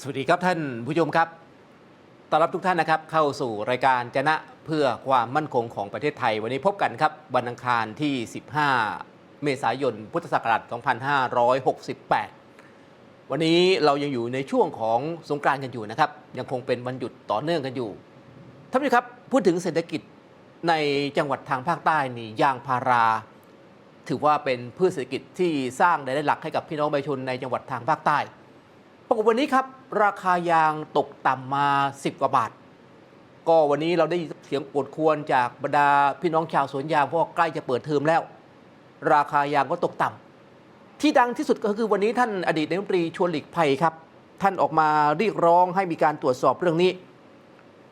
สวัสดีครับท่านผู้ชมครับต้อนรับทุกท่านนะครับ เข้าสู่รายการจนะเพื่อความมั่นคงของประเทศไทย วันนี้พบกันครับวันอังคารที่ 15 เมษายน พุทธศักราช 2568 วันนี้เรายังอยู่ในช่วงของสงกรานต์กันอยู่นะครับ ยังคงเป็นวันหยุดต่อเนื่องกันอยู่ท่านผู้ชมครับพูดถึงเศรษฐกิจในจังหวัดทางภาคใต้นี่ยางพารา ถือว่าเป็นพืชเศรษฐกิจที่สร้างรายได้หลักให้กับพี่น้องประชาชนในจังหวัดทางภาคใต้ ปรากฏวันนี้ครับ ราคายางตกต่ำมา 10 กว่าบาท ก็วันนี้เราได้ยินเสียงโอดควรจากบรรดาพี่น้องชาวสวนยางเพราะใกล้จะเปิดเทอมแล้ว ราคายางก็ตกต่ำที่ดังที่สุดก็คือวันนี้ท่านอดีตนายกรัฐมนตรีชวนหลีกภัยครับ ท่านออกมาเรียกร้องให้มีการตรวจสอบเรื่องนี้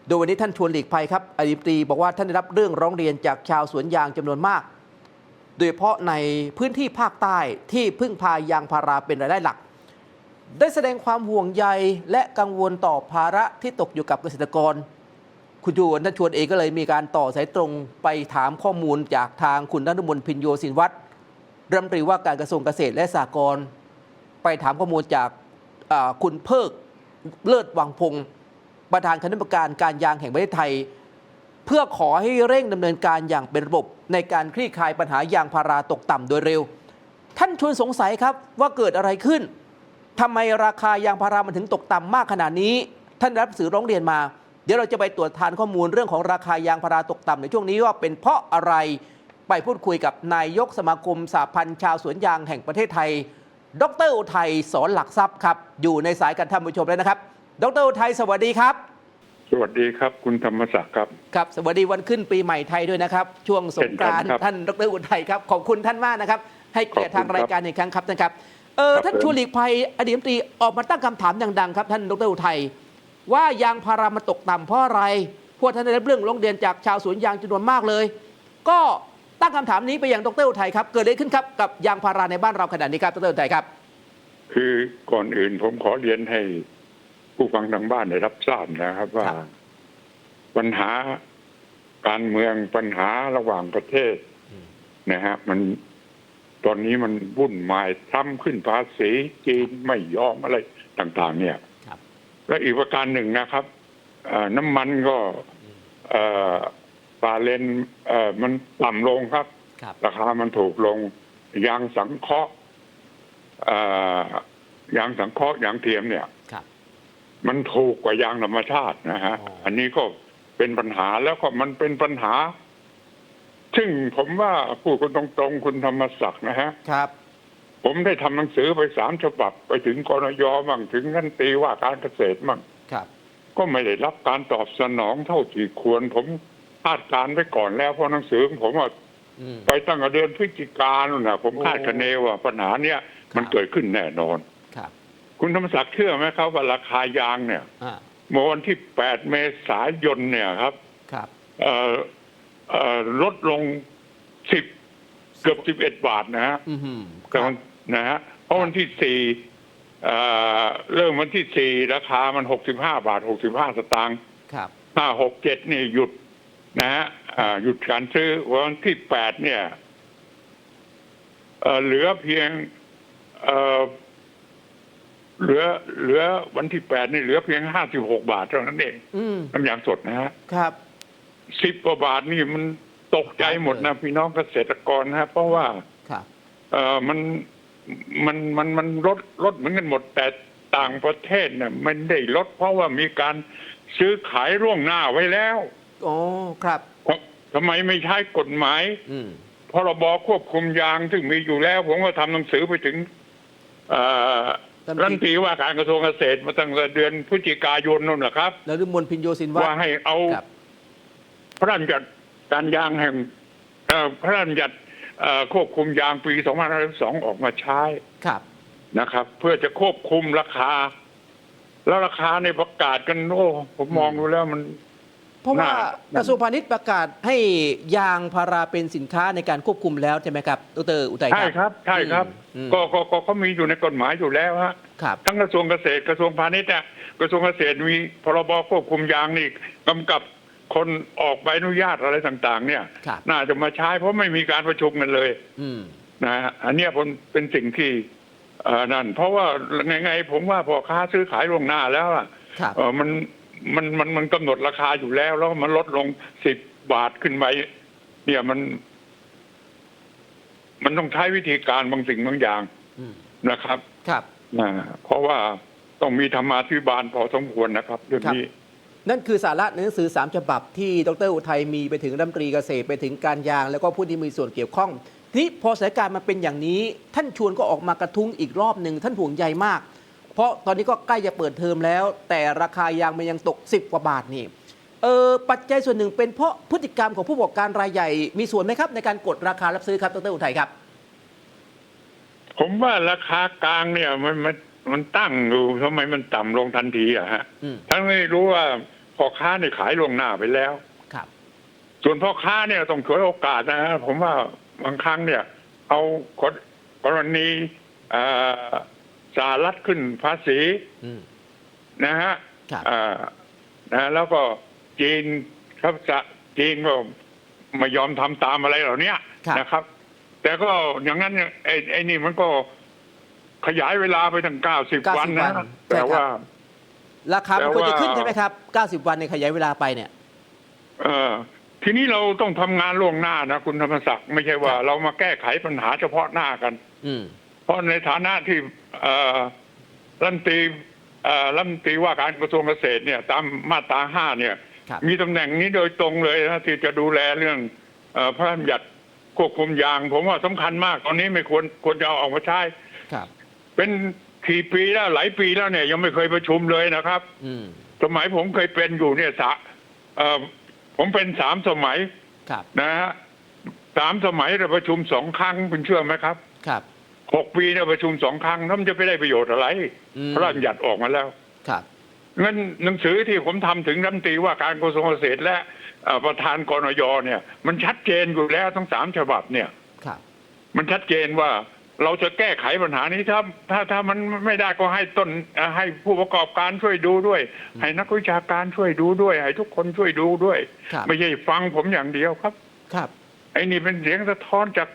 โดยวันนี้ท่านชวนหลีกภัยครับอดีตรัฐมนตรีบอกว่าท่านได้รับเรื่องร้องเรียนจากชาวสวนยางจำนวนมาก โดยเฉพาะในพื้นที่ภาคใต้ที่พึ่งพายางพาราเป็นรายได้หลัก ได้แสดงความห่วงใยและกังวลต่อภาระที่ตกอยู่กับเกษตรกร คุณจูนท่านชวนเองก็เลยมีการต่อสายตรงไปถามข้อมูลจากทางคุณนฤมลพินโยสินวัตรรัฐมนตรีว่าการกระทรวงเกษตรและสหกรณ์ไปถามข้อมูลจากคุณเพิกเลิศวังพงศ์ประธานคณะกรรมการการยางแห่งประเทศไทย เพื่อขอให้เร่งดำเนินการอย่างเป็นระบบ ในการคลี่คลายปัญหายางพาราตกต่ำโดยเร็ว ท่านชวนสงสัยครับว่าเกิดอะไรขึ้น ทำไมราคายางพารามันถึงตกต่ำมากขนาดนี้ ท่านรับสื่อร้องเรียนมา เดี๋ยวเราจะไปตรวจทานข้อมูลเรื่องของราคายางพาราตกต่ำในช่วงนี้ว่าเป็นเพราะอะไร ไปพูดคุยกับนายกสมาคมสหพันธ์ชาวสวนยางแห่งประเทศไทย ดรอุทัยสอนหลักทรัพย์ครับ อยู่ในสายการท่านผู้ชมแล้วนะครับ ดรอุทัยสวัสดีครับ สวัสดีครับ คุณธรรมศักดิ์ครับ ครับ สวัสดีวันขึ้นปีใหม่ไทยด้วยนะครับ ช่วงสงกรานต์เช่นกันครับท่านดรอุทัยครับ ขอบคุณท่านมากนะครับ ให้เกียรติขอบคุณทางรายการอีกครั้งครับท่านครับ เออครับท่านผมชวนหลีกภัยอดีตรัฐมนตรีออกมาตั้งคำถามดังๆครับ ท่านดรอุทัยว่ายางพารามันตกต่ำเพราะอะไรพวกท่านได้รับเรื่องร้องเรียนจากชาวสวนยางจำนวนมากเลย ก็ตั้งคำถามนี้ไปยังดรอุทัยครับ เกิดอะไรขึ้นครับกับยางพาราในบ้านเราขนาดนี้ครับดรอุทัยครับ คือก่อนอื่นผมขอเรียนให้ผู้ฟังทางบ้านได้รับทราบนะครับ ว่าครับ ปัญหาการเมืองปัญหาระหว่างประเทศอืมนะฮะมัน ตอนนี้มันวุ่นวายทำขึ้นภาษีจีนไม่ยอมอะไรต่างๆ เนี่ยครับและอีกประการหนึ่งนะครับเอ่อน้ำมันก็เอ่อปาเลนเอ่อมันต่ำลงครับครับ ราคามันถูกลง ยางสังเคราะห์เอ่อยางสังเคราะห์ยางเทียมเนี่ยครับมันถูกกว่ายางธรรมชาตินะฮะอ๋ออัอันนี้ก็เป็นปัญหาแล้วก็มันเป็นปัญหา ซึ่งผมว่าพูดกันตรงๆ คุณธรรมศักดิ์นะฮะ ครับ ผมได้ทำหนังสือไปสามฉบับ ไปถึงกรยมั่งถึงนันตรีว่าการเกษตรมั่งครับ ก็ไม่ได้รับการตอบสนองเท่าที่ควร ผมคาดการณ์ไว้ก่อนแล้วเพราะหนังสือของผมว่าอืม ไปตั้งแต่เดือนพฤศจิกายนนะผมโอ้คาดคะเนว่าปัญหาเนี้ยมันครับ เกิดขึ้นแน่นอน ครับคุณธรรมศักดิ์เชื่อไหมครับว่าราคายางเนี่ยอ่าเมื่อวันที่ 8 เมษายนเนี่ยครับ ครับ เอ่อเอ่อ ลดลง10เกือบ11บาทนะฮะอือหือคแต่รับวันนะฮะเพราะวันที่4เอ่อเริ่มวันที่4ราคามัน65บาท65สตางค์ครับห้าหกเจ็ดนี่หยุดนะฮะอ่าหยุดการซื้อวันที่แปดเนี่ยเอ่อเหลือเพียงเอ่อเหลือเหลือวันที่แปดนี่เหลือเพียงห้าสิบหกบาทเท่านั้นเองอืมน้ำยางสดนะฮะครับ สิบกว่าบาทนี่มันตกใจหมดนะพี่น้องเกษตรกรนะฮะเพราะว่าครับเออมันมันมันมันลดลดเหมือนกันหมด แต่ต่างประเทศเนี่ยมันได้ลดเพราะว่ามีการซื้อขายร่วงหน้าไว้แล้วโอ้ครับทำไมไม่ใช้กฎหมาย อืมพรบควบคุมยางซึ่งมีอยู่แล้ว ผมก็ทำหนังสือไปถึงเอ่อท่านรัฐมนตรีว่าการกระทรวงเกษตรมาตั้งแต่เดือนพฤศจิกายนนั่นแหละครับ แล้วฤมลพินโยสินวัตว่ารให้เอาค รับพระราชบัญญัติการยางแห่งเอ่อพระราชบัญญัติเอ่อควบคุมยางปี 2502 ออกมาใช้ครับนะครับ เพื่อจะควบคุมราคา แล้วราคาในประกาศกันโอ้ผมมองดูแล้วมัน เพราะว่าน่ากระทรวงพาณิชย์ประกาศให้ยางพาราเป็นสินค้าในการควบคุมแล้วใช่ไหมครับดรอุทัยใช่ครับ ใช่ครับอืมก็ก็ก็เขามีอยู่ในกฎหมายอยู่แล้วฮะครับทั้งกระทรวงเกษตรกระทรวงพาณิชย์เนี่ยกระทรวงเกษตรมีพรบควบคุมยางนี่กำกับ คนออกใบอนุญาตอะไรต่าง ๆ เนี่ย ครับ น่าจะมาใช้เพราะไม่มีการประชุมกันเลย อืม นะฮะอันเนี้ยเป็นเป็นสิ่งที่เออนั่น เพราะว่าไงๆผมว่าพอค้าซื้อขายล่วงหน้าแล้วอะครับ เออมันมันมันมันกำหนดราคาอยู่แล้ว แล้วมันลดลงสิบบาทขึ้นไปเนี่ยมัน มันต้องใช้วิธีการบางสิ่งบางอย่างอืม นะครับครับ นะเพราะว่าต้องมีธรรมาธิบาลพอสมควรนะครับ เรื่องนี้ นั่นคือสาระในหนังสือสามฉบับที่ดรอุทัยมีไปถึงรัฐมนตรีเกษตรไปถึงการยาง แล้วก็ผู้ที่มีส่วนเกี่ยวข้องทีนี้พอสถานการณ์มันเป็นอย่างนี้ ท่านชวนก็ออกมากระทุ้งอีกรอบหนึ่งท่านห่วงใยมาก เพราะตอนนี้ก็ใกล้จะเปิดเทอมแล้ว แต่ราคายางมันยังตก 10 กว่าบาทนี่เออปัจจัยส่วนหนึ่งเป็นเพราะพฤติกรรมของผู้ประกอบการรายใหญ่มีส่วนไหมครับ ในการกดราคารับซื้อครับดรอุทัยครับ ผมว่าราคากลางเนี่ยมันมันมันตั้งอยู่ทำไมมันต่ำลงทันทีอะฮะอืมทั้งไม่รู้ว่า พ่อค้าเนี่ยขายล่วงหน้าไปแล้วครับ ส่วนพ่อค้าเนี่ยต้องฉวยโอกาสนะฮะผมว่าบางครั้งเนี่ย เอากรกรณีเอ่อสหรัฐขึ้นภาษีอืมนะฮะครับเอ่อนะแล้วก็จีนครับจะจีนก็ไม่ยอมทำตามอะไรเหล่านี้ครับนะครับ แต่ก็อย่างนั้นเนี่ยไอ้ไอ้นี่มันก็ขยายเวลาไปตั้งเก้าสิบ90วันนะวันแต่ใช่ครับว่า ราคามันควรจะขึ้นแต่ว่าใช่ไหมครับ 90 วันในขยายเวลาไปเนี่ย เออทีนี้เราต้องทำงานล่วงหน้านะคุณธรรมศักดิ์ไม่ใช่ว่าครับเรามาแก้ไขปัญหาเฉพาะหน้ากัน อืมเพราะในฐานะที่เอ่อรัฐมนตรีเอ่อรัฐมนตรีว่าการกระทรวงเกษตรเนี่ย ตามมาตราห้าเนี่ยครับมีตำแหน่งนี้โดยตรงเลยนะที่จะดูแลเรื่องเออพระราชบัญญัติควบคุมยาง ผมว่าสำคัญมากตอนนี้ไม่ควรควรจะเอาออกมาใช้ครับเป็น กี่ปีแล้วหลายปีแล้วเนี่ย ยังไม่เคยประชุมเลยนะครับ อืมสมัยผมเคยเป็นอยู่เนี่ยสะเอ่อผมเป็นสามสมัยครับนะฮะสามสมัยเราประชุมสองครั้งคุณเชื่อไหมครับครับ หกปีเนี่ยประชุมสองครั้งแล้วมันจะไปได้ประโยชน์อะไรอืม พระราชบัญญัติออกมาแล้วครับ งั้นหนังสือที่ผมทำถึงรัฐมนตรีว่าการกระทรวงเกษตรและเอ่อประธานกรนยเนี่ย มันชัดเจนอยู่แล้วทั้งสามฉบับเนี่ย ครับ มันชัดเจนว่า เราจะแก้ไขปัญหานี้ถ้าถ้าถ้ามันไม่ได้ก็ให้ต้นเอ่อให้ผู้ประกอบการช่วยดูด้วย ให้นักวิชาการช่วยดูด้วย ให้ทุกคนช่วยดูด้วยครับไม่ใช่ฟังผมอย่างเดียวครับ ครับ ไอ้นี่เป็นเสียงสะท้อนจาก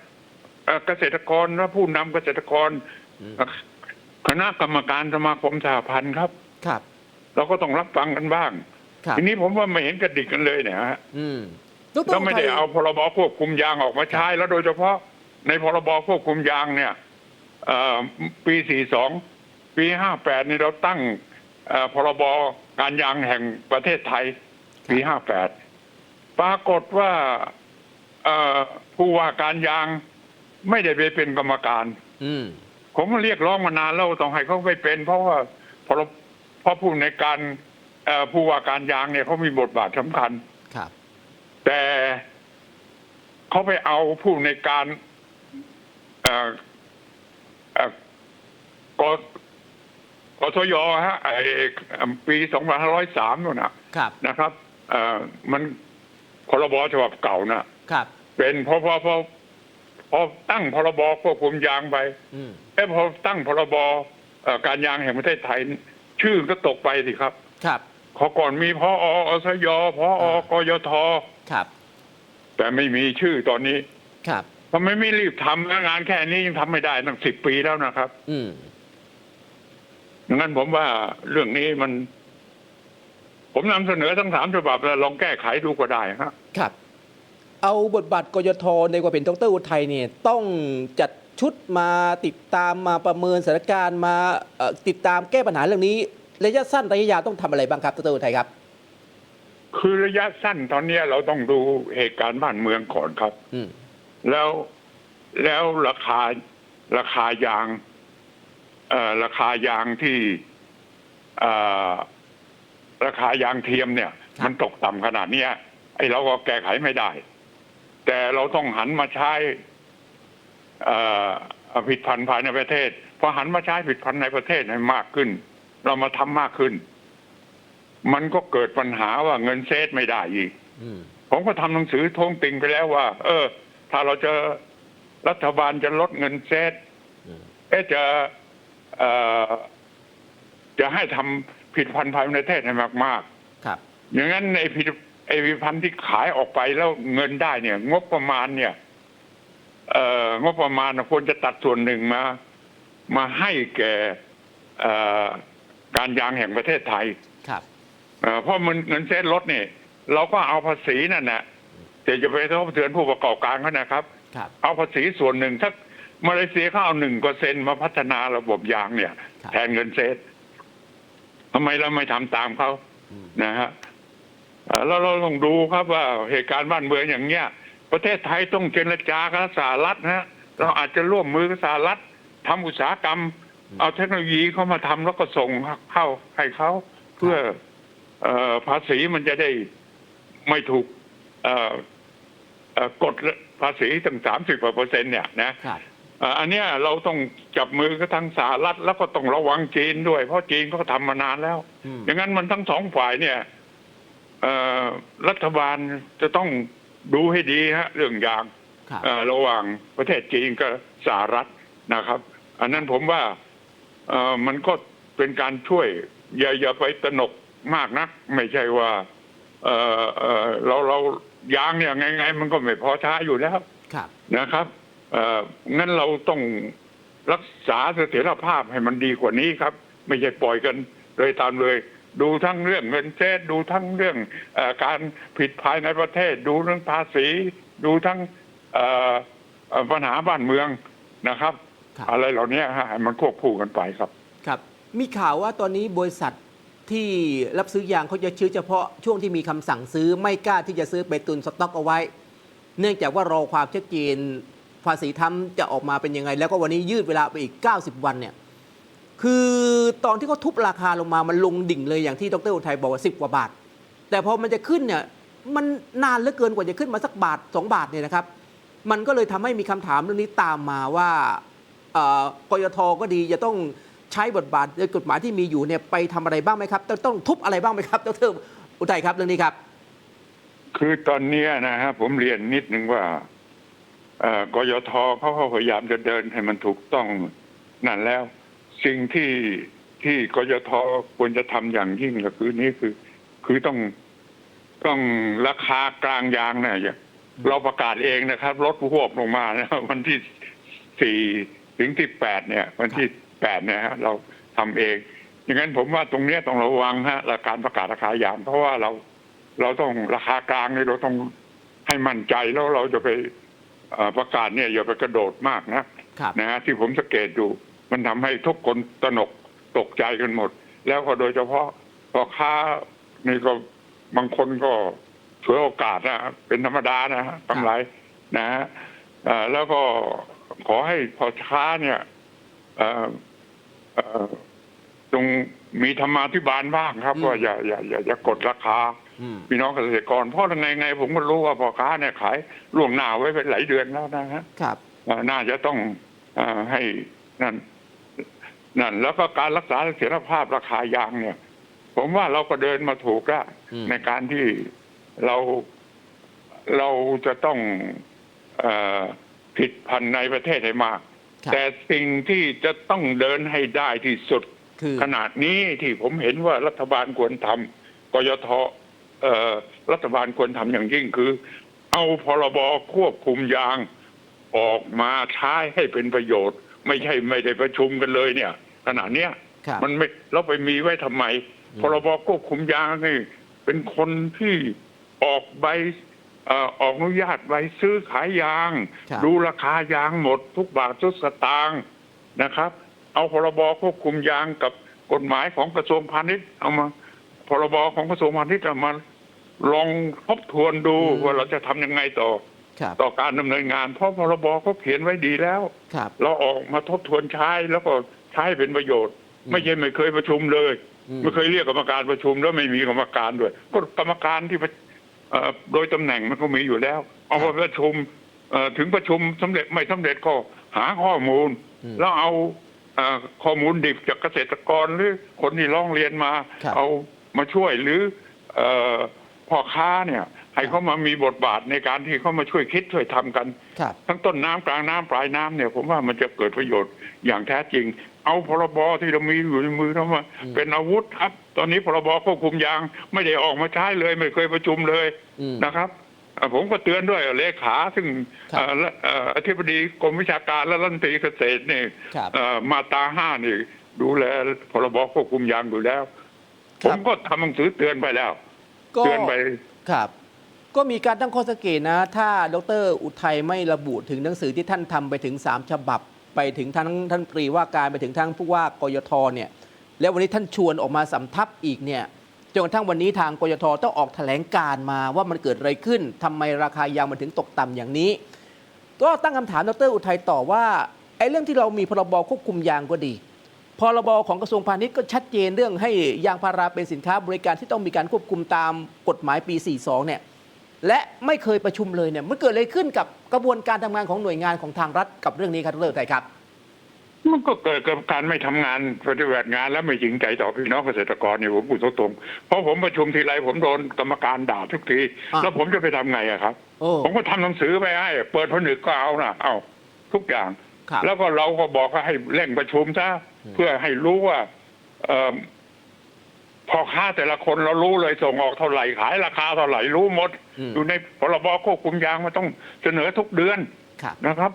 เอ่อเกษตรกรและผู้นำเกษตรกรอืมเอ่อคณะกรรมการสมาคมสหพันธ์ครับครับ เราก็ต้องรับฟังกันบ้างครับทีนี้ผมว่าไม่เห็นกระดิกกันเลยเนี่ยฮะอืมดรแล้วไม่ได้อุทัยเอาพรบควบคุมยางออกมาใช้แล้วโดยเฉพาะ ในพรบควบคุมยางเนี่ยเอ่อปี 42 ปี 58 นี่เราตั้งเอ่อพรบการยางแห่งประเทศไทย ปี 58 ปรากฏว่าเอ่อผู้ว่าการยางไม่ได้ไปเป็นกรรมการอืมผมก็เรียกร้องมานานแล้วต้องให้เขาไปเป็น เพราะว่าพรบเพราะผู้ในการเอ่อผู้ว่าการยางเนี่ยเขามีบทบาทสำคัญครับ แต่เขาไปเอาผู้ในการเอ่อเอ่อ กกสยฮะไอ้ปี2503นู่นนะครับนะครับเอ่อมันพรบฉบับเก่าน่ะครับ เป็นเพราะพอพอพอตั้งพรบควบคุมยางไปอืมเอ้พอตั้งพรบเอ่อการยางแห่งประเทศไทย ชื่อก็ตกไปสิครับ ครับขอก่อนมีพออสยพออกยทครับ แต่ไม่มีชื่อตอนนี้ครับ ทำไมไม่รีบทำนะงานแค่นี้ยังทำไม่ได้ตั้งสิบปีแล้วนะครับ อืมดังนั้นผมว่าเรื่องนี้มัน ผมนำเสนอทั้งสามฉบับแล้วลองแก้ไขดูก็ได้ครับครับ เอาบทบาทกยทในความเป็นดรอุทัยเนี่ย ต้องจัดชุดมาติดตามมาประเมินสถานการณ์มาเอ่อติดตามแก้ปัญหาเรื่องนี้ ระยะสั้นระยะยาวต้องทำอะไรบ้างครับดรอุทัยครับ คือระยะสั้นตอนนี้เราต้องดูเหตุการณ์บ้านเมืองก่อนครับ อืม แล้วแล้วราคาราคายางเอ่อราคายางที่เอ่อราคายางเทียมเนี่ย มันตกต่ำขนาดเนี้ยไอ้เราก็แก้ไขไม่ได้ แต่เราต้องหันมาใช้เอ่อผลิตภัณฑ์ภายในประเทศพอหันมาใช้ผลิตภัณฑ์ในประเทศให้มากขึ้น เรามาทำมากขึ้น มันก็เกิดปัญหาว่าเงินเซตไม่ได้อีกอืมผมก็ทำหนังสือท้วงติงไปแล้วว่า เออ ถ้าเราจะรัฐบาลจะลดเงินเซตอืมเอ๊ะจะเอ่อจะให้ทำผลิตภัณฑ์ภายในประเทศให้มากครับๆอย่างนั้นไอ้ผลิตไอ้ผลิตภัณฑ์ที่ขายออกไปแล้วเงินได้เนี่ย งบประมาณเนี่ย เอ่องบประมาณน่ะควรจะตัดส่วนหนึ่งมา มาให้แก่เอ่อการยางแห่งประเทศไทย ครับเอ่อเพราะมันเงินเส้นรถเนี่ยเราก็เอาภาษีนั่นแหละ แต่จะไปกระทบกระเทือนผู้ประกอบการเขานะครับ ครับ เอาภาษีส่วนหนึ่งถ้ามาเลเซียเขาเอาหนึ่งเปอร์เซ็นมาพัฒนาระบบยางเนี่ย ครับ แทนเงินเซตทำไมเราไม่ทำตามเขาอืมนะฮะเอ่อแล้วเราต้องดูครับว่าเหตุการณ์บ้านเมืองอย่างเนี้ย ประเทศไทยต้องเจรจากับสหรัฐนะฮะเราอาจจะร่วมมือกับสหรัฐทำอุตสาหกรรม เอาเทคโนโลยีเข้ามาทำแล้วก็ส่งเข้าให้เขาเพื่อ เอ่อภาษีมันจะได้ไม่ถูก เอ่อเอ่อ กดภาษีถึงสามสิบเปอร์เซ็นต์เนี่ยนะครับเอ่ออันเนี้ยเราต้องจับมือกับทางสหรัฐแล้วก็ต้องระวังจีนด้วย เพราะจีนก็ทำมานานแล้วอืมอย่างนั้นมันทั้งสองฝ่ายเนี่ยเอ่อรัฐบาลจะต้องดูให้ดีฮะเรื่องยางครับเอ่อระหว่างประเทศจีนกับสหรัฐนะครับ อันนั้นผมว่าเอ่อมันก็เป็นการช่วย อย่าอย่าไปตระหนกมากนัก ไม่ใช่ว่าเอ่อเอ่อเราเรา ยางเนี่ยไงไงมันก็ไม่พอใช้อยู่แล้วครับ นะครับ เอ่องั้นเราต้องรักษาเสถียรภาพให้มันดีกว่านี้ครับ ไม่ใช่ปล่อยกันเลยตามเลย ดูทั้งเรื่องเงินเทศดูทั้งเรื่องเออการผิดภายในประเทศ ดูเรื่องภาษี ดูทั้งเอ่อเอ่อปัญหาบ้านเมืองนะครับครับอะไรเหล่านี้ฮะให้มันควบคู่กันไปครับ ครับ มีข่าวว่าตอนนี้บริษัท ที่รับซื้อยางเขาจะซื้อเฉพาะช่วงที่มีคำสั่งซื้อไม่กล้าที่จะซื้อไปตุนสต็อกเอาไว้ เนื่องจากว่ารอความชัดเจนภาษีทำจะออกมาเป็นยังไง แล้วก็วันนี้ยืดเวลาไปอีก 90 วันเนี่ยคือตอนที่เขาทุบราคาลงมามันลงดิ่งเลยอย่างที่ดรอุทัยบอกว่า10กว่าบาท แต่พอมันจะขึ้นเนี่ยมันนานเหลือเกินกว่าจะขึ้นมาสักบาท 2 บาทเนี่ยนะครับ มันก็เลยทำให้มีคำถามเรื่องนี้ตามมาว่าอ่อกยทก็ดีจะต้อง ใช้บทบาทในกฎหมายที่มีอยู่เนี่ยไปทำอะไรบ้างไหมครับ ต้องทุบอะไรบ้างไหมครับดรอุทัยครับเรื่องนี้ครับ คือตอนนี้นะฮะผมเรียนนิดนึงว่าอ่อกยทเขาพยายามจะเดินให้มันถูกต้องนั่นแล้ว สิ่งที่ที่กยทควรจะทำอย่างยิ่งก็คือนี่คือ คือต้องต้องราคากลางยางเนี่ยเราประกาศเองนะครับลดหวบลงมานะวันที่สี่ถึงที่แปดเนี่ย วันที่ แปดเนี่ยฮะเราทำเองอย่างนั้นผมว่าตรงเนี้ยต้องระวังฮะและการประกาศราคายาง เพราะว่าเราเราต้องราคากลางนี่เราต้องให้มั่นใจแล้วเราจะไปเอ่อประกาศเนี่ยอย่าไปกระโดดมากนะครับนะฮะที่ผมสังเกตดูมันทำให้ทุกคนตระหนกตกใจกันหมด แล้วก็โดยเฉพาะพ่อค้านี่ก็บางคนก็ฉวยโอกาสนะเป็นธรรมดานะฮะกำไรนะฮะเอ่อแล้วก็ขอให้พ่อค้าเนี่ย เอ่อเอ่อตรงมีธรรมาธิบาลบ้างครับอืมว่าอย่าอย่าอย่าอย่ากดราคาอืมพี่น้องเกษตรกรเพราะยังไงไงผมก็รู้ว่าพ่อค้าเนี่ยขายล่วงหน้าไว้เป็นหลายเดือนแล้วนะฮะครับเอ่อน่าจะต้องเออให้นั่นนั่น แล้วก็การรักษาเสถียรภาพราคายางเนี่ย ผมว่าเราก็เดินมาถูกแล้วอืมในการที่เราเราจะต้องเออผิดพันธุ์ในประเทศให้มากครับ แต่สิ่งที่จะต้องเดินให้ได้ที่สุดคือขนาดนี้ที่ผมเห็นว่ารัฐบาลควรทำกยทเอ่อรัฐบาลควรทำอย่างยิ่งคือ เอาพรบควบคุมยางออกมาใช้ให้เป็นประโยชน์ ไม่ใช่ไม่ได้ประชุมกันเลยเนี่ย ขนาดเนี้ยครับมันไม่เราไปมีไว้ทำไมอืมพรบควบคุมยางนี่เป็นคนที่ออกใบเอ่อออกอนุญาตใบซื้อขายยาง ครับดูราคายางหมดทุกบาททุกสตางค์นะครับ เอาพรบควบคุมยางกับกฎหมายของกระทรวงพาณิชย์เอามาพรบของกระทรวงพาณิชย์เอามาลองทบทวนดูอืม ว่าเราจะทำยังไงต่อ ครับต่อการดำเนินงาน เพราะพรบเขาเขียนไว้ดีแล้ว ครับเราออกมาทบทวนใช้แล้วก็ใช้เป็นประโยชน์อืมไม่ใช่ไม่เคยประชุมเลย อืม ไม่เคยเรียกกรรมการประชุมแล้วไม่มีกรรมการด้วย ก็กรรมการที่ประเอ่อ โดยตำแหน่งมันก็มีอยู่แล้วเอามาประชุมเอ่อถึงประชุมสำเร็จไม่สำเร็จก็หาข้อมูลอืมแล้วเอาเอ่อข้อมูลดิบจากเกษตรกรหรือคนที่ร้องเรียนมาครับเอามาช่วยหรือเอ่อพ่อค้าเนี่ยให้ครับเขามามีบทบาทในการที่เขามาช่วยคิดช่วยทำกันครับทั้งต้นน้ำกลางน้ำปลายน้ำเนี่ย ผมว่ามันจะเกิดประโยชน์อย่างแท้จริง เอาพรบที่เรามีอยู่ในมือเรามาอืมเป็นอาวุธครับ ตอนนี้พรบควบคุมยางไม่ได้ออกมาใช้เลยไม่เคยประชุมเลยอืมนะครับอ่าผมก็เตือนด้วยเลขาซึ่งครับเอ่อและเอ่ออธิบดีกรมวิชาการและรัฐมนตรีเกษตรนี่ครับเอ่อมาตราห้านี่ดูแลพรบควบคุมยางอยู่แล้วคผรับมก็ทำหนังสือเตือนไปแล้วก็เตือนไปครับ ก็มีการตั้งข้อสังเกตนะ ถ้าดรอุทัยไม่ระบุถึงหนังสือที่ท่านทำไปถึง3ฉบับ ไปถึงทั้งท่านปรีว่าการไปถึงทั้งผู้ว่ากยทเนี่ย แล้ววันนี้ท่านชวนออกมาสำทับอีกเนี่ยจนกระทั่งวันนี้ทางกยทต้องออกแถลงการมาว่ามันเกิดอะไรขึ้นทำไมราคายางมันถึงตกต่ำอย่างนี้ ก็ตั้งคำถามดรอุทัยต่อว่าไอ้เรื่องที่เรามีพรบควบคุมยางก็ดีพรบของกระทรวงพาณิชย์ก็ชัดเจนเรื่องให้ยางพาราเป็นสินค้าบริการที่ต้องมีการควบคุมตามกฎหมายปี 42 เนี่ยและไม่เคยประชุมเลยเนี่ยมันเกิดอะไรขึ้นกับกระบวนการทำงานของหน่วยงานของทางรัฐกับเรื่องนี้ครับดรอุทัยครับ มันก็เกิดกับการไม่ทำงานปฏิบัติงานและไม่จริงใจต่อพี่น้องเกษตรกรเนี่ยผมพูดตรงๆเพราะผมประชุมทีไรผมโดนกรรมการด่าทุกทีอะแล้วผมจะไปทำไงอะครับโอ้ผมก็ทำหนังสือไปให้ เปิดผนึกก็เอานะเอาทุกอย่างครับแล้วก็เราก็บอกว่าให้เร่งประชุมซะอืมเพื่อให้รู้ว่าเออพอค้าแต่ละคนเรารู้เลยส่งออกเท่าไหร่ขายราคาเท่าไหร่รู้หมดอืมอยู่ในพรบควบคุมยางมันต้องเสนอทุกเดือนครับนะครับ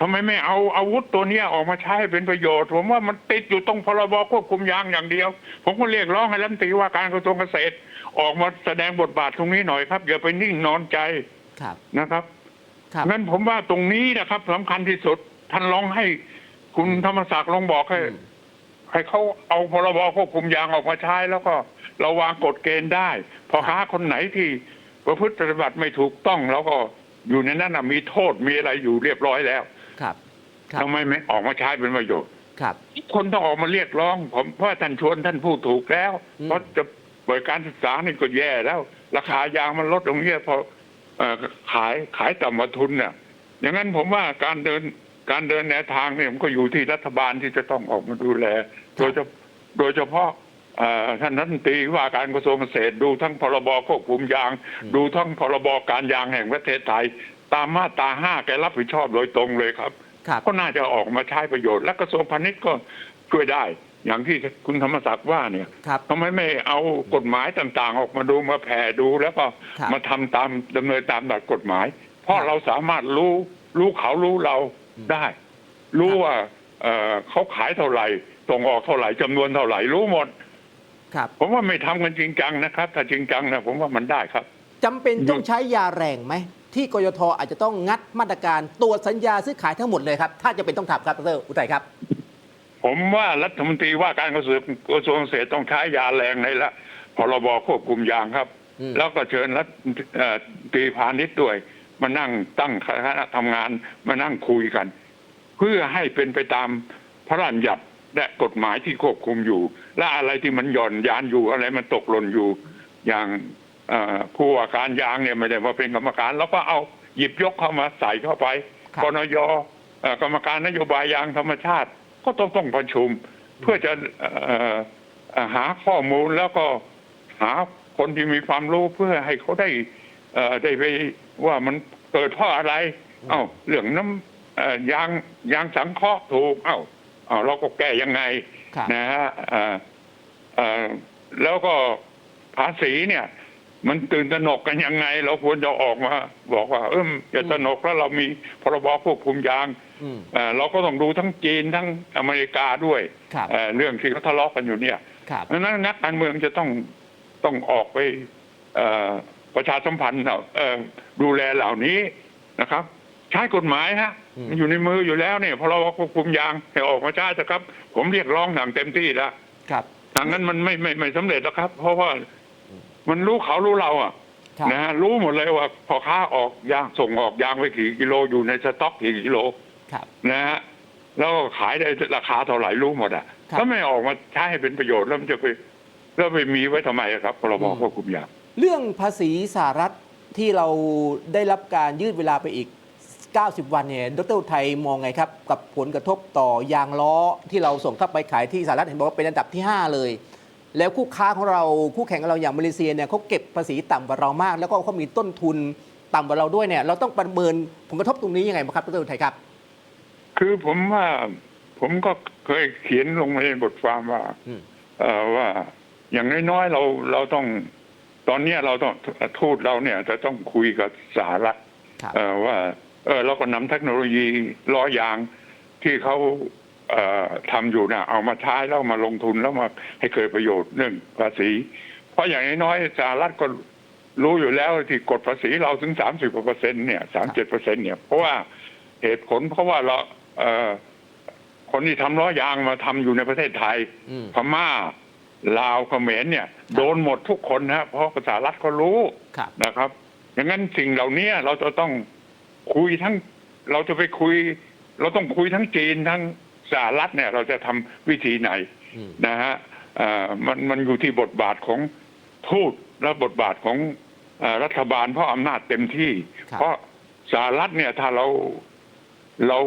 ทำไมไม่เอาอาวุธตัวเนี้ยออกมาใช้ให้เป็นประโยชน์ ผมว่ามันติดอยู่ตรงพรบควบคุมยางอย่างเดียว ผมก็เรียกร้องให้รัฐมนตรีว่าการกระทรวงเกษตร ออกมาแสดงบทบาทตรงนี้หน่อยครับ อย่าไปนิ่งนอนใจครับนะครับครับงั้นผมว่าตรงนี้นะครับสำคัญที่สุดท่านลองให้คุณธรรมศักดิ์ลองบอกให้อืมให้เขาเอาพรบควบคุมยางออกมาใช้แล้วก็เราวางกฎเกณฑ์ได้ พอค้าคนไหนที่ประพฤติปฏิบัติไม่ถูกต้องแล้วก็อยู่ในนั้นนะมีโทษมีอะไรอยู่เรียบร้อยแล้วครับครับ ทำไมไม่ออกมาใช้เป็นประโยชน์ครับคนต้องออกมาเรียกร้อง ผมเพราะว่าท่านชวนท่านพูดถูกแล้วอืมเพราะจะเปิดการศึกษานี่ก็แย่แล้ว ราคายางมันลดตรงเนี้ยพอเอ่อขายขายต่ำกว่าทุนเนี่ยอย่างนั้นผมว่าการเดินการเดินแนวทางเนี่ยมันก็อยู่ที่รัฐบาลที่จะต้องออกมาดูแล โดยเฉพาะโดยเฉพาะเอ่อท่านรัฐมนตรีว่าการกระทรวงเกษตรดูทั้งพรบควบคุมยางอืมดูทั้งพรบการยางแห่งประเทศไทย ตามมาตราห้าแกรับผิดชอบโดยตรงเลยครับครับ ก็น่าจะออกมาใช้ประโยชน์ และกระทรวงพาณิชย์ก็ช่วยได้ อย่างที่คุณธรรมศักดิ์ว่าเนี่ยครับทำไมไม่เอากฎหมายต่างๆ ออกมาดูมาแผ่ดูแล้วก็ครับมาทำตามดำเนินตามหลักกฎหมาย เพราะครับเราสามารถรู้รู้เขารู้เราอืมได้ รู้ครับว่าเอ่อเขาขายเท่าไหร่ส่งออกเท่าไหร่จำนวนเท่าไหร่รู้หมดครับผมว่าไม่ทำกันจริงจังนะครับ ถ้าจริงจังนะผมว่ามันได้ครับจำเป็นต้องใช้ยาแรงไหม ที่กยทอาจจะต้องงัดมาตรการตรวจสัญญาซื้อขายทั้งหมดเลยครับ ถ้าจะเป็นต้องทำครับดรอุทัยครับ ผมว่ารัฐมนตรีว่าการกระทรวงกระทรวงเกษตรต้องใช้ยาแรงในละพรบควบคุมยางครับอืมแล้วก็เชิญรัฐเอ่อตรีพาณิชย์ด้วย มานั่งตั้งคณะทำงานมานั่งคุยกัน เพื่อให้เป็นไปตามพระราชบัญญัติและกฎหมายที่ควบคุมอยู่ และอะไรที่มันหย่อนยานอยู่อะไรมันตกหล่นอยู่อย่างเอ่อ ผู้ว่าการยางเนี่ยไม่ได้มาเป็นกรรมการ แล้วก็เอาหยิบยกเข้ามาใส่เข้าไปครับกนยเอ่อกรรมการนโยบายยางธรรมชาติ ก็ต้องต้องประชุม เพื่อจะเอ่อเอ่อหาข้อมูลแล้วก็หาคนที่มีความรู้เพื่อให้เขาได้เอ่อได้ไปว่ามันเกิดเพราะอะไร เอ้าเรื่องน้ำเอ่อยางยางสังเคราะห์ถูก เอ้าเอ้าเราก็แก้ยังไงครับนะฮะเอ่อเอ่อแล้วก็ภาษีเนี่ย มันตื่นตระหนกกันยังไง เราควรจะออกมา บอกว่า เอออย่าตระหนกแล้วเรามีพรบควบคุมยางอืมเอ่อเราก็ต้องดูทั้งจีนทั้งอเมริกาด้วยครับเอ่อเรื่องที่เขาทะเลาะกันอยู่เนี่ยครับดังนั้นนักการเมืองจะต้องต้องออกไปเอ่อประชาสัมพันธ์เอ่อดูแลเหล่านี้นะครับ ใช้กฎหมายฮะอืมมันอยู่ในมืออยู่แล้วเนี่ยพรบควบคุมยางให้ออกมาใช้เถอะครับ ผมเรียกร้องอย่างเต็มที่แล้วครับทางนั้นมันไม่ไม่ไม่สำเร็จแล้วครับ เพราะว่า มันรู้เขารู้เราอะครับ นะฮะรู้หมดเลยว่าพอค้าออกยางส่งออกยางไปกี่กิโลอยู่ในสต็อกกี่กิโลครับ นะฮะแล้วก็ขายได้ราคาเท่าไหร่รู้หมดอะครับ ถ้าไม่ออกมาใช้ให้เป็นประโยชน์แล้วมันจะไปแล้วไปมีไว้ทำไมอะครับพรบอืมควบคุมยางเรื่องภาษีสหรัฐที่เราได้รับการยืดเวลาไปอีก 90 วันเนี่ยดรอุทัยมองไงครับ กับผลกระทบต่อยางล้อที่เราส่งเข้าไปขายที่สหรัฐเห็นบอกว่าเป็นอันดับที่ 5 เลย แล้วคู่ค้าของเราคู่แข่งของเราอย่างมาเลเซียเนี่ยเขาเก็บภาษีต่ำกว่าเรามาก แล้วก็เขามีต้นทุนต่ำกว่าเราด้วยเนี่ยเราต้องประเมินผลกระทบตรงนี้ยังไงบ้างครับดรอุทัยครับ คือผมว่าผมก็เคยเขียนลงในบทความว่าอืมเอ่อว่าอย่างน้อยๆเราเราต้องตอนเนี้ยเราต้องทูตเราเนี่ย จะต้องคุยกับสหรัฐครับเอ่อว่า เออเราก็นำเทคโนโลยีล้อยางที่เขาเอ่อ ทำอยู่นะเอามาใช้แล้วมาลงทุนแล้วมาให้เกิดประโยชน์เรื่องภาษี เพราะอย่างน้อยๆสหรัฐก็รู้อยู่แล้วที่กดภาษีเราถึงสามสิบเปอร์เซ็นเนี่ยสามเจ็ดเปอร์เซ็นเนี่ยเพราะว่าเหตุผลเพราะว่าเราเอ่อคนที่ทำล้อยางมาทำอยู่ในประเทศไทยอืมพม่าลาวเขมรเนี่ย โดนหมดทุกคนนะเพราะภาษารัฐก็รู้ครับนะครับอย่างนั้นสิ่งเหล่านี้เราจะต้องคุยทั้ง เราจะไปคุย เราต้องคุยทั้งจีนทั้ง สหรัฐเนี่ยเราจะทำวิธีไหนอืมนะฮะเอ่อมันมันอยู่ที่บทบาทของทูตและบทบาทของเออรัฐบาลเพราะอำนาจเต็มที่ครับเพราะสหรัฐเนี่ยถ้าเราเรา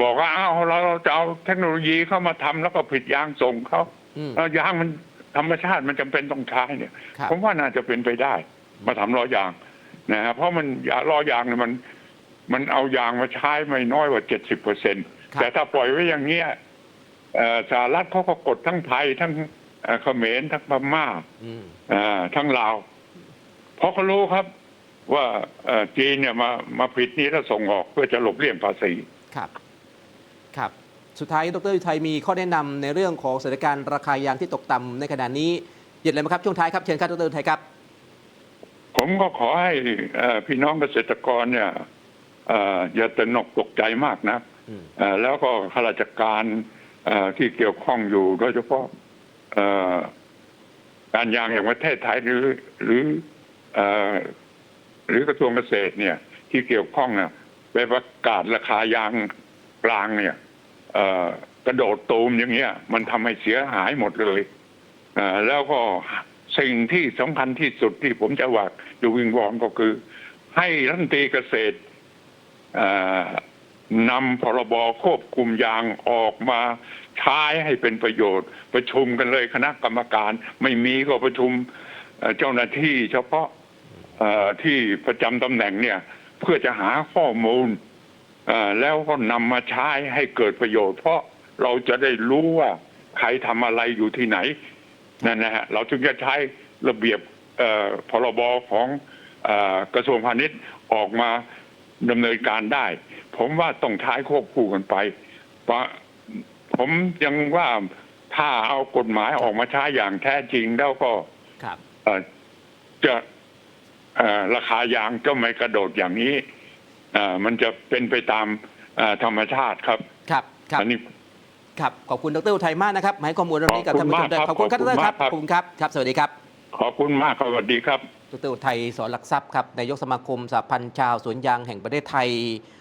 บอกว่าอ้าวเราเราจะเอาเทคโนโลยีเข้ามาทำแล้วก็ผลิตยางส่งเขาอืมแล้วยางมันธรรมชาติมันจำเป็นต้องใช้เนี่ยครับผมว่าน่าจะเป็นไปได้ มาทำล้อยางนะฮะเพราะมันยาล้อยางเนี่ยมัน มันเอายางมาใช้ไม่น้อยกว่าเจ็ดสิบเปอร์เซ็นครับ แต่ถ้าปล่อยไว้อย่างเงี้ยเอ่อสหรัฐเขาก็กดทั้งไทยทั้งเอ่อเขมรทั้งพม่าอืมเอ่อทั้งลาวเพราะเขารู้ครับว่าเอ่อจีนเนี่ยมามาผิดนี้แล้วส่งออกเพื่อจะหลบเลี่ยงภาษีครับ ครับ สุดท้ายดรอุทัยมีข้อแนะนำในเรื่องของสถานการณ์ราคายางที่ตกต่ำในขณะนี้เย็นเลยไหมครับช่วงท้ายครับเชิญครับดรอุทัยครับ ผมก็ขอให้เอ่อพี่น้องเกษตรกรเนี่ยเอ่ออย่าตระหนกตกใจมากนะอืมเอ่อ แล้วก็ข้าราชการอที่เกี่ยวข้องอยู่โดยเฉพาะการยางแห่งประเทศไทยหรือหรือหรือกระทรวงเกษตรเนี่ย ที่เกี่ยวข้องเนี่ยไปประกาศราคายางกลางเนี่ยกระโดดตูมอย่างเงี้ย มันทำให้เสียหายหมดเลยแล้วก็สิ่งที่สำคัญที่สุดที่ผมจะว่าดูวิงวอนก็คือ ให้รัฐมนตรีเกษตรอ่อ นำพรบควบคุมยางออกมาใช้ให้เป็นประโยชน์ ประชุมกันเลยคณะกรรมการไม่มีก็ประชุมเจ้าหน้าที่เฉพาะที่ประจำตำแหน่งเนี่ย เพื่อจะหาข้อมูลแล้วก็นำมาใช้ให้เกิดประโยชน์ เพราะเราจะได้รู้ว่าใครทำอะไรอยู่ที่ไหนนั่นนะฮะเราจึงจะใช้ระเบียบพรบของอกระทรวงพาณิชย์ออกมาดำเนินการได้ ผมว่าต้องใช้ควบคู่กันไปปะผมยังว่าถ้าเอากฎหมายออกมาใช้อย่างแท้จริงแล้วก็ครับเอ่อจะเอ่อราคายางก็ไม่กระโดดอย่างนี้เอ่อมันจะเป็นไปตามเอ่อธรรมชาติครับ ครับครับอันนี้ครับขอบคุณดรอุทัยมากนะครับมาให้ข้อมูลเรื่องนี้กับขอบท่านคุณผู้ชมด้วยมากขอบคุณครับคดรับรครับขอบคุณมากครับขอบคุณครับครับ สวัสดีครับ ขอบคุณมากครับสวัสดีครับดรอุทัยสอนหลักทรัพย์ครับนายกสมาคมสหพันธ์ชาวสวนยางแห่งประเทศไทย